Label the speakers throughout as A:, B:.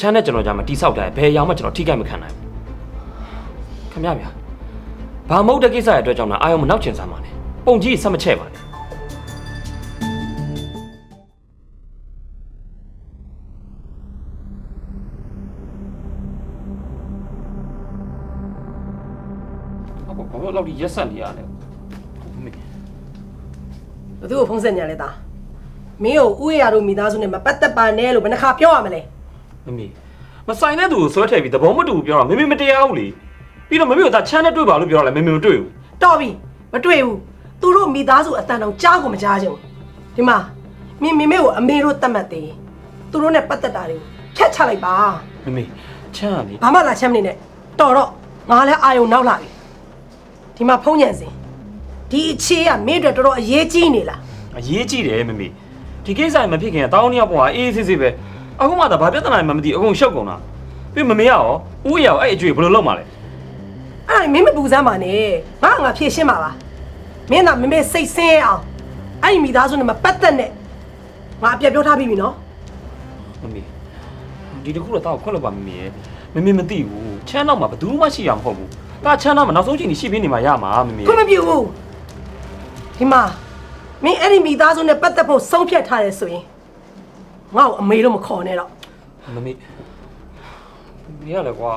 A: ချမ်းနဲ့ကျွန်တော်ကြာမှာတိဆောက်တယ်ဘယ်အရောင်မှကျွန်တော်ထိခိုက်မခံနိုင်ဘူးခင်ဗျာဗျာဘာမဟုတ်တဲ့ကိစ္စရဲ့အတွက်ကြောင့်လားအာယုံမနောက်ချင်စားမှာနဲ့ပုံကြီးဆက်မချဲ့ပါနဲ့အခုဘာလို့လောက်ဒီရက်ဆက်နေရလဲမေ
B: ဘသူ့ကိုဖုံးဆက်ညာလဲသားမင်းကိုဥရရတို့မိသားစုနဲ့မပတ်သက်ပါနဲ့လို့ဘယ်နှခါပြောရမလဲ
A: မမေမဆိုင်တဲ့သူကိုဆွဲထည့်ပြီးသဘောမတူဘူးပြောတာမမေမတရားဘူးလေပြီးတော့မမေကဒါချမ်းနဲ့တွေ့ပါလို့ပြောတာလဲမမေမတွေ့ဘူး
B: တော်ပြီမတွေ့ဘူးသူတို့မိသားစုအတန်တောင်ကြားကိုမကြားချင်ဘူးဒီမှာမင်းမိမေကိုအမေတို့တတ်မှတ်သေးသူတို့နဲ့ပတ်သက်တာတွေကိုဖြတ်ချလိုက်ပါ
A: မမေချမ်းရလေ
B: ဘာမှလာချမ်းမနေနဲ့တော်တော့ငါလည်းအာယုံနောက်လာပြီဒီမှာဖုံးညံစင်ဒီအခြေကမင်းအတွက်တော်တော်အရေးကြီးနေလား
A: အရေးကြီးတယ်မမေဒီကိစ္စမဖြစ်ခင်ကတောင်းတယောက်ပေါ်ကအေးအေးဆေးဆေးပဲ အခုမှသာဘာပြဿနာမှမသိအကုန်ရှုပ်ကုန်တာပြီးမမေကရောဦးရရောအဲ့အကျွေးဘယ်လိုလုပ်မှာလဲ
B: အဲ့ဒါမင်းမပူစမ်းပါနဲ့ငါငါဖြေရှင်းပါလားမင်းသာမမေစိတ်ဆင်းရအောင်အဲ့ဒီမိသားစုနဲ့မပတ်သက်နဲ့ငါအပြတ်ပြောထားပြီးပြီနော်
A: မမေဒီတခုတော့တောက်ခွက်လို့ပါမမေရဲ့မမေမသိဘူးချမ်းတော့မှဘယ်သူမှရှိရမှာမဟုတ်ဘူးဒါချမ်းတော့မှနောက်ဆုံးချိန်ကြီးရှိပြနေမှာရမှာမမေ
B: ခွင့်မပြုဘူးဒီမှာမင်းအဲ့ဒီမိသားစုနဲ့ပတ်သက်ဖို့ဆုံးဖြတ်ထားတယ်ဆိုရင် ငါ့ကိုအမေလို့မခေါ်နဲ့တော့
A: မမေမရလေကွာ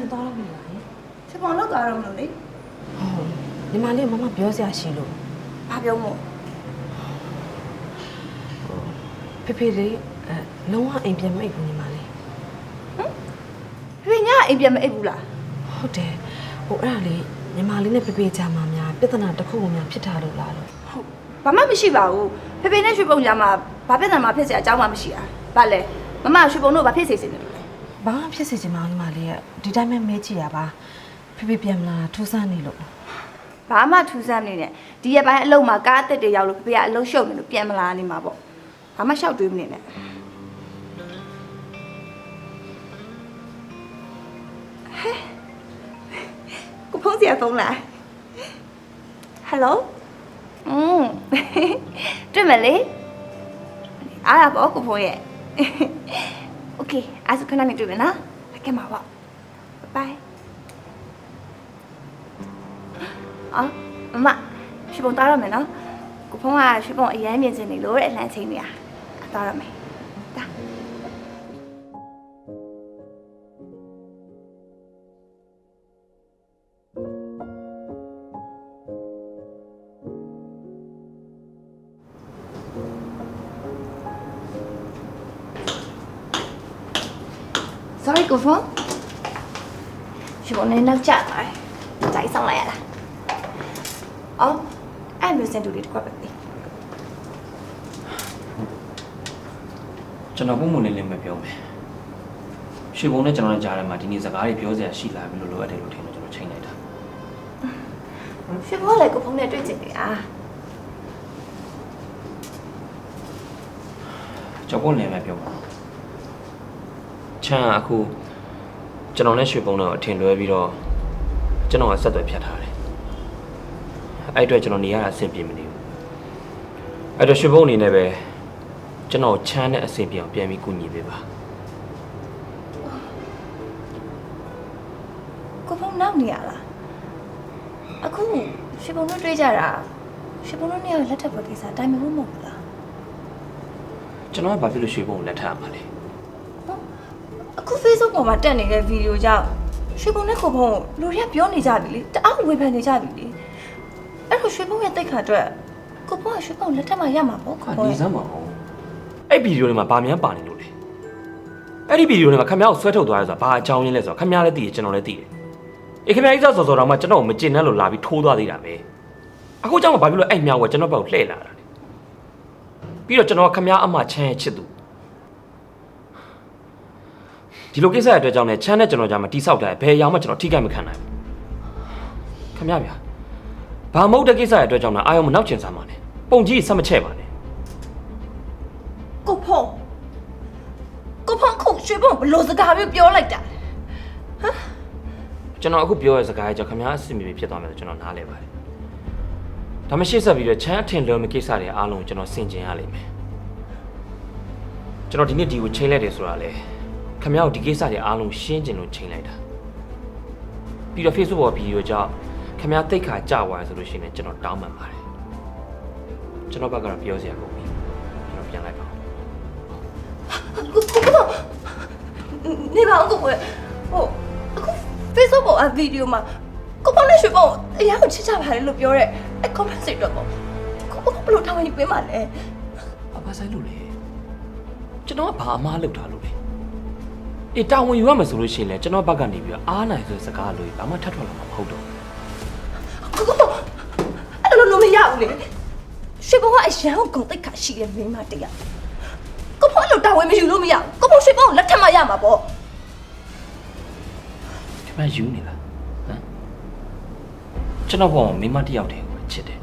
C: ပြင်သွားလို့မရဘူး
D: ချစ်မောင်လောက်သွားတော့မလို့လေ
C: ဟုတ်ညီမလေးမမပြောစရာရှိလို့
D: ဘာပြောမို့
C: ဖေဖေလေးအဲလုံးဝအိမ်ပြန်မအိပ်ဘူးညီမလေး
D: ဖေဖေညာအိမ်ပြန်မအိပ်ဘူးလား
C: ဟုတ်တယ်ဟိုအဲ့ဒါလေးညီမလေးနဲ့ဖေဖေကြာမှာများပြဿနာတစ်ခုမှဖြစ်တာလို့လားလို့
D: ဟုတ်ဘာမှမရှိပါဘူးဖေဖေနဲ့ရွှေပုံကြာမှာဘာပြဿနာမှဖြစ်စရာအကြောင်းမှမရှိတာဘာလဲမမရွှေပုံတို့ဘာဖြစ်စေစေနေလဲ
C: ဘာမှဖြစ်စေချင်ပါဘူးညီမလေးကဒီတိုင်းပဲမဲကြည့်ရပါဖေဖေပြန်မလာထူးဆန်းနေလို့
D: ဘာမှထူးဆန်းနေနဲ့ဒီရက်ပိုင်းအလုံးမှာကားအသက်တွေရောက်လို့ဖေဖေကအလုံးရှုပ်နေလို့ပြန်မလာနေမှာပေါ့ဘာမှရှောက်တွေးမနေနဲ့ဟဲ့ကိုဖုန်းစီရဖုန်းလားဟယ်လိုอืมတွေ့မလဲအားရပေါ့ကိုဖုန်းရဲ့ โอเคအဲ့ဒါခဏနေတွေ့မယ်နော်လိုက်ခဲ့မှာပေါ့ bye အော်မမရွှေပုံသားရမယ်နော်ကိုဖုန်းကရွှေပုံအရန်မြင်စင်နေလို့တဲ့အလန့်ချင်းနေတာသားရမယ် sorry ကိုဖုန်းရွှေပုံနဲ့နောက်ကျသွားတယ်ကြိုက်ဆောင်လိုက်ရလားအော်အဲ့မျိုးစင်တူလေးတစ်ခွက်ပဲပေး
A: ကျွန်တော်ပုံမှန်လေးလေးမပြောမယ်ရွှေဘုံနဲ့ကျွန်တော်နဲ့ကြားထဲမှာဒီနေ့စကားတွေပြောစရာရှိလာပြီလို့လိုအပ်တယ်လို့ထင်လို့ကျွန်တော်ချိန်လိုက်တာ
D: ရွှေပုံကလည်းကိုဖုန်းနဲ့တွေ့ချင်နေတာ
A: ကြောက်ဖို့လည်းမပြောပါဘူး ချမ်းကအခုကျွန်တော်နဲ့ရွှေဘုံတော့အထင်လွဲပြီးတော့ကျွန်တော်ကဆက်သွယ်ဖြတ်ထားတယ်အဲ့အတွက်ကျွန်တော်နေရတာအဆင်ပြေမနေဘူးအဲ့တော့ရွှေဘုံအနေနဲ့ပဲကျွန်တော်ချမ်းနဲ့အဆင်ပြေအောင်ပြန်ပြီးကူညီပေးပါ
D: ကိုဖုန်းနောက်နေရလားအခုရွှေပုံတို့တွေ့ကြတာရွှေပုံတို့နေရာလက်ထပ်ပွဲကိစ္စတိုင်မလို့မဟုတ်ဘူးလား
A: ကျွန်တော်ကဘာဖြစ်လို့ရွှေဘုံကိုလက်ထပ်ရမှာလဲ
D: အခု Facebook ပေါ်မှာတက်နေတဲ့ဗီဒီယိုကြောင့်ရွှေဘုံနဲ့ကိုဘုံကိုလူတွေကပြောနေကြပြီလေတအားဝေဖန်နေကြပြီလေအဲ့လိုရွှေဘုံရဲ့တိတ်ခါအတွက်ကိုဘုံကရွှေဘုံလက်ထက်မှာရမှာပေါ့ကိုဘုံ နေ
A: စမ်းပါအောင်အဲ့ဗီဒီယိုတွေမှာဗာမြန်ပါနေလို့လေအဲ့ဒီဗီဒီယိုတွေမှာခင်ဗျားကိုဆွဲထုတ်သွားရဆိုတာဘာအကြောင်းရင်းလဲဆိုတော့ခင်ဗျားလည်းသိတယ်ကျွန်တော်လည်းသိတယ်အေးခင်ဗျားကြီးစောစောတော့မှကျွန်တော်ကိုမကျင်နဲ့လို့လာပြီးထိုးသွားသေးတာပဲအခုကြောင့်ဘာဖြစ်လို့အဲ့မြောင်ကကျွန်တော်ဘောက်လှဲ့လာတာလဲပြီးတော့ကျွန်တော်ကခင်ဗျားအမချမ်းရဲ့ချစ်သူ ဒီလိုကိစ္စရဲ့အတွက်ကြောင့်လည်းချမ်းနဲ့ကျွန်တော်ကြားမှာတိဆောက်တယ်ဘယ်အရောင်မှကျွန်တော်ထိခိုက်မခံနိုင်ဘူးခမရဗျာဘာမဟုတ်တဲ့ကိစ္စရဲ့အတွက်ကြောင့်လည်းအာယုံမနောက်ကျင်စားမှာနဲ့ပုံကြီးဆက်မချဲ့ပါနဲ့
D: ကိုဖုံးကိုဖုံးခုရွှေဘုံဘလို့စကားမျိုးပြောလိုက်တာ
A: ကျွန်တော်အခုပြောတဲ့စကားကြောင့်ခမရအဆင်ပြေပြေဖြစ်သွားမယ်ဆိုကျွန်တော်နားလဲပါတယ်ဒါမှရှေ့ဆက်ပြီးတော့ချမ်းအထင်လွယ်မကိစ္စတွေအားလုံးကိုကျွန်တော်ဆင်ခြင်ရလိမ့်မယ်ကျွန်တော်ဒီနေ့ဒီကိုချိန်လိုက်တယ်ဆိုတာလေ ခမရကိုဒီကိစ္စတွေအားလုံးရှင်းကျင်လို့ချိန်လိုက်တာပြီးတော့ Facebook ပေါ်ဗီဒီယိုကြောင့်ခမရတိတ်ခါကြသွားရဆိုလို့ရှိရင်လည်းကျွန်တော်တောင်းပန်ပါတယ်ကျွန်တော်ဘက်ကတော့ပြောစရာကုန်ပြီကျွန်တော်ပြန်လိုက်ပါဦး
D: ကိုကိုဖုံးနေပါဦးကိုဖုံးဟိုအခု Facebook ပေါ်အဗီဒီယိုမှာကိုဖုံးနဲ့ရွှေဘုံအရာကိုချစ်ကြပါတယ်လို့ပြောရဲအဲ comment စိတ်တော့ပေါ့ကိုဖုံးဘလို့ထောင်ယူပေးမှလဲ
A: ဘာဘာဆိုင်လို့လဲကျွန်တော်ကဘာအမားလုပ်တာလို့လဲ အေးတာဝန်ယူရမယ်ဆိုလို့ရှိရင်လည်းကျွန်တော်ဘက်ကနေပြီးတော့အားနိုင်ဆိုတဲ့စကားလို့ဘာမှထပ်ထွက်လာမှာမဟုတ်တော့ဘူး
D: ကိုကိုဖုံးအဲ့လိုလို့မရဘူးလေရွှေဘုံကအရန်ကိုဂုံတိတ်ခါရှိတဲ့မိန်းမတရားကိုဖုံးအဲ့လိုတာဝန်မယူလို့မရဘူးကိုဖုံးရွှေဘုံကိုလက်ထပ်မှရမှာပေါ့
A: ဒီမှာယူနေလားဟမ်ကျွန်တော်ဘောမင်းမတစ်ယောက်တည်းကိုပဲချစ်တယ်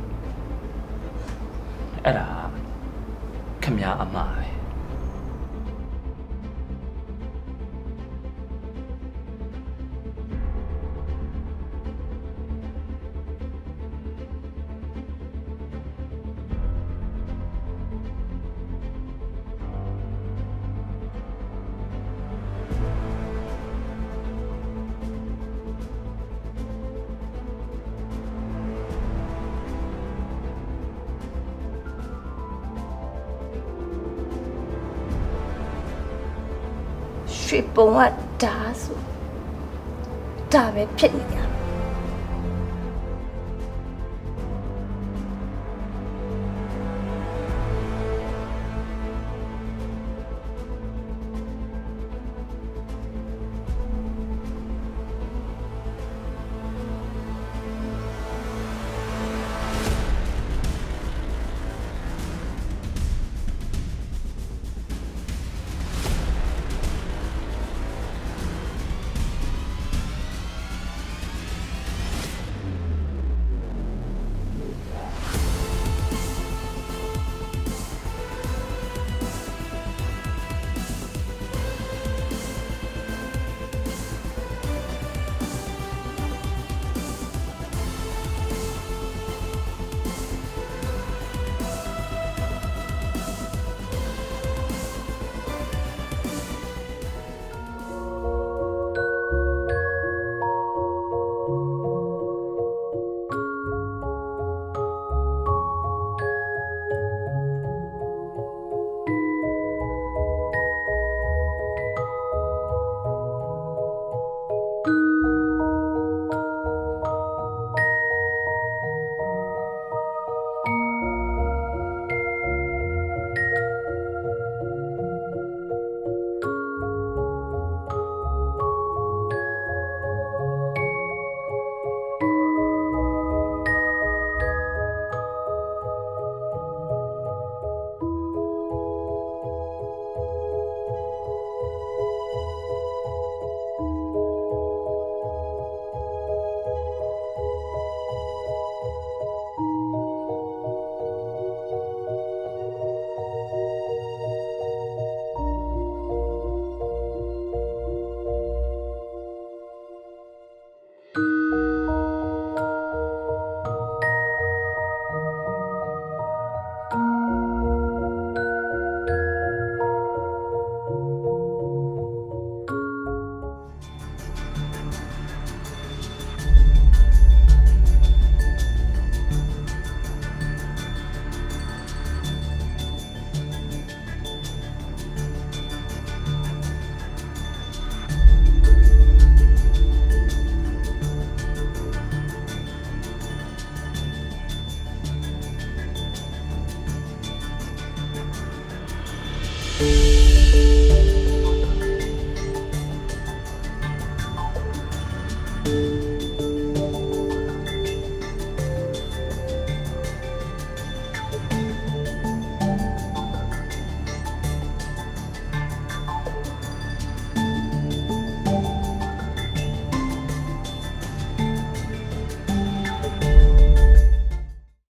A: အဲ့ဒါခမရအမပဲ
D: ရွှေပုံကဒါဆိုဒါပဲဖြစ်နေကြ